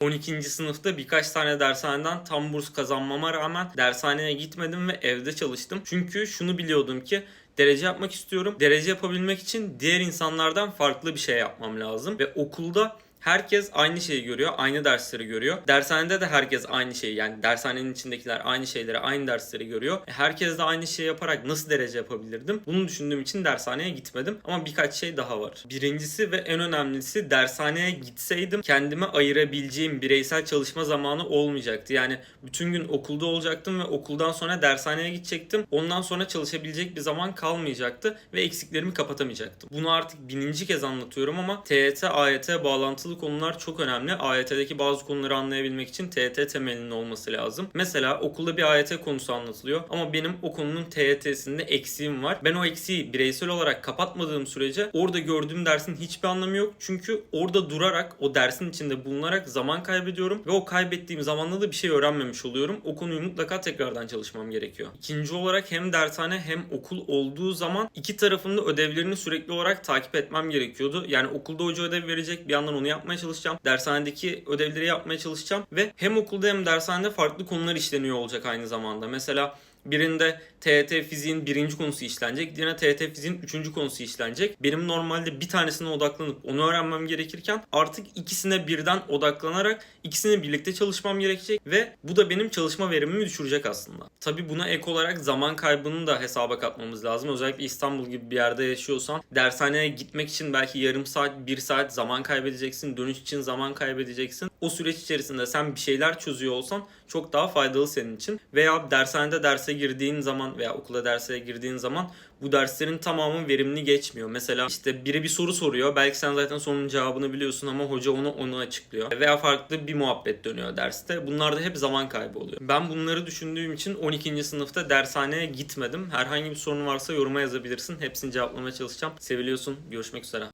12. sınıfta birkaç tane dershaneden tam burs kazanmama rağmen dershaneye gitmedim ve evde çalıştım. Çünkü şunu biliyordum ki derece yapmak istiyorum. Derece yapabilmek için diğer insanlardan farklı bir şey yapmam lazım. Ve okulda herkes aynı şeyi görüyor, aynı dersleri görüyor. Dershanede de herkes aynı şeyi yani dershanenin içindekiler aynı şeyleri, aynı dersleri görüyor. E, Herkes de aynı şeyi yaparak nasıl derece yapabilirdim? Bunu düşündüğüm için dershaneye gitmedim. Ama birkaç şey daha var. Birincisi ve en önemlisi dershaneye gitseydim kendime ayırabileceğim bireysel çalışma zamanı olmayacaktı. Yani bütün gün okulda olacaktım ve okuldan sonra dershaneye gidecektim. Ondan sonra çalışabilecek bir zaman kalmayacaktı ve eksiklerimi kapatamayacaktım. Bunu artık bininci kez anlatıyorum ama TYT, AYT bağlantılı konular çok önemli. AYT'deki bazı konuları anlayabilmek için TYT temelinin olması lazım. Mesela okulda bir AYT konusu anlatılıyor ama benim o konunun TYT'sinde eksiğim var. Ben o eksiği bireysel olarak kapatmadığım sürece orada gördüğüm dersin hiçbir anlamı yok. Çünkü orada durarak o dersin içinde bulunarak zaman kaybediyorum ve o kaybettiğim zamanda da bir şey öğrenmemiş oluyorum. O konuyu mutlaka tekrardan çalışmam gerekiyor. İkinci olarak hem dershane hem okul olduğu zaman iki tarafın da ödevlerini sürekli olarak takip etmem gerekiyordu. Yani okulda hoca ödev verecek bir yandan onu yapmaya çalışacağım. Dershanedeki ödevleri yapmaya çalışacağım ve hem okulda hem dershanede farklı konular işleniyor olacak aynı zamanda. Mesela Birinde TET fiziğin birinci konusu işlenecek. Diğerine TET fiziğin üçüncü konusu işlenecek. Benim normalde bir tanesine odaklanıp onu öğrenmem gerekirken artık ikisine birden odaklanarak ikisini birlikte çalışmam gerekecek ve bu da benim çalışma verimimi düşürecek aslında. Tabi buna ek olarak zaman kaybını da hesaba katmamız lazım. Özellikle İstanbul gibi bir yerde yaşıyorsan dershaneye gitmek için belki yarım saat, bir saat zaman kaybedeceksin. Dönüş için zaman kaybedeceksin. O süreç içerisinde sen bir şeyler çözüyor olsan çok daha faydalı senin için. Veya dershanede derse girdiğin zaman veya okula derse girdiğin zaman bu derslerin tamamı verimli geçmiyor. Mesela işte biri bir soru soruyor. Belki sen zaten sorunun cevabını biliyorsun ama hoca onu onu açıklıyor. Veya farklı bir muhabbet dönüyor derste. Bunlar da hep zaman kaybı oluyor. Ben bunları düşündüğüm için 12. sınıfta dershaneye gitmedim. Herhangi bir sorun varsa yoruma yazabilirsin. Hepsini cevaplamaya çalışacağım. Seviliyorsun. Görüşmek üzere.